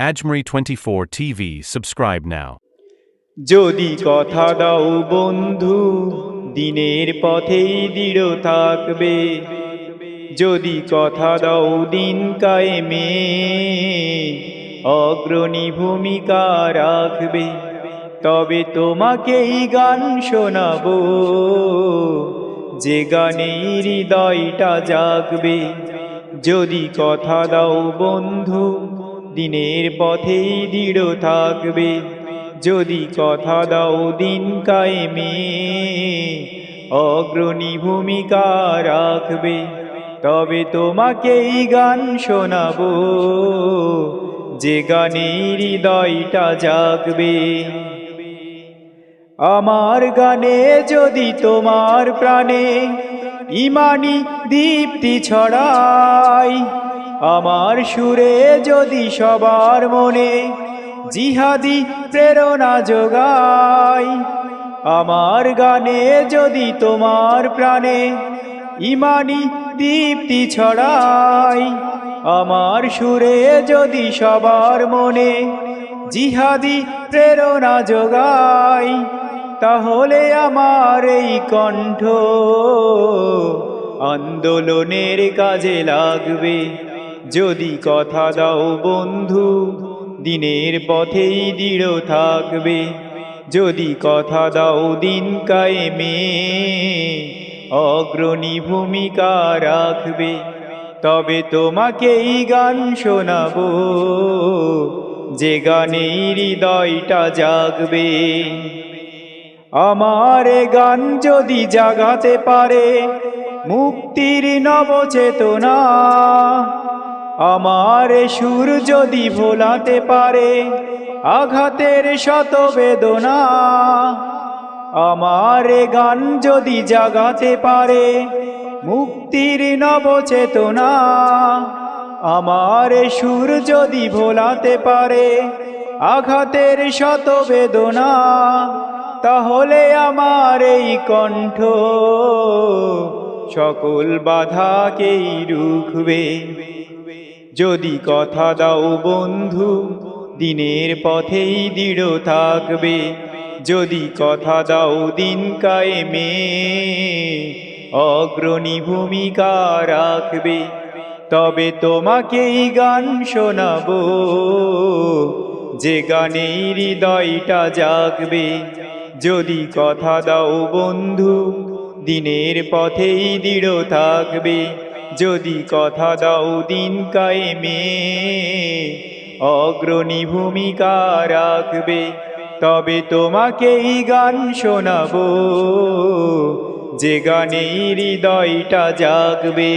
Ajmeri 24 TV. Subscribe now. যদি কথা দাও বন্ধু, দিনের পথেই দৃঢ় থাকবে যদি কথা দাও দিন কায়েমে, অগ্রণী ভূমিকা রাখবে, তবে তোমাকেই গান শোনাবো যে গানে হৃদয়টা জাগবে যদি কথা দাও বন্ধু দিনের পথেই দৃঢ় থাকবে। যদি কথা দাও দিন কায়েমে, অগ্রণী ভূমিকা রাখবে। তবে তোমাকেই গান শোনাবো, যে গানে হৃদয়টা জাগবে। আমার গানে যদি তোমার প্রাণে ইমানি দীপ্তি ছড়াই আমার সুরে যদি সবার মনে জিহাদি প্রেরণা যোগাই, আমার গানে যদি তোমার প্রাণে ইমানি দীপ্তি ছড়াই, আমার সুরে যদি সবার মনে জিহাদি প্রেরণা যোগাই, তাহলে আমার এই কণ্ঠ আন্দোলনের কাজে লাগবে। যদি কথা দাও বন্ধু, দিনের পথেই দৃঢ় থাকবে। যদি কথা দাও দিন কায়েমে, অগ্রণী ভূমিকা রাখবে। তবে তোমাকেই গান শোনাবো, যে গানে হৃদয়টা জাগবে। আমার গান যদি জাগাতে পারে, মুক্তির নবচেতনা আমার সুর যদি ভোলাতে পারে, আঘাতের শত বেদনা আমার গান যদি জাগাতে পারে, মুক্তির নবচেতনা। আমার সুর যদি ভোলাতে পারে, আঘাতের শত বেদনা তাহলে আমার এই কণ্ঠ সকল বাধাকেই রুখবে। যদি কথা দাও বন্ধু, দিনের পথেই দৃঢ় থাকবে। যদি কথা দাও দিন কায়েমে, অগ্রণী ভূমিকা রাখবে। তবে তোমাকেই গান শোনাবো, যে গানে হৃদয়টা জাগবে। যদি কথা দাও বন্ধু, দিনের পথেই দৃঢ় থাকবে। যদি কথা দাও দিন কায়েমে, অগ্রণী ভূমিকা রাখবে, তবে তোমাকেই গান শোনাবো, যে গানে হৃদয়টা জাগবে।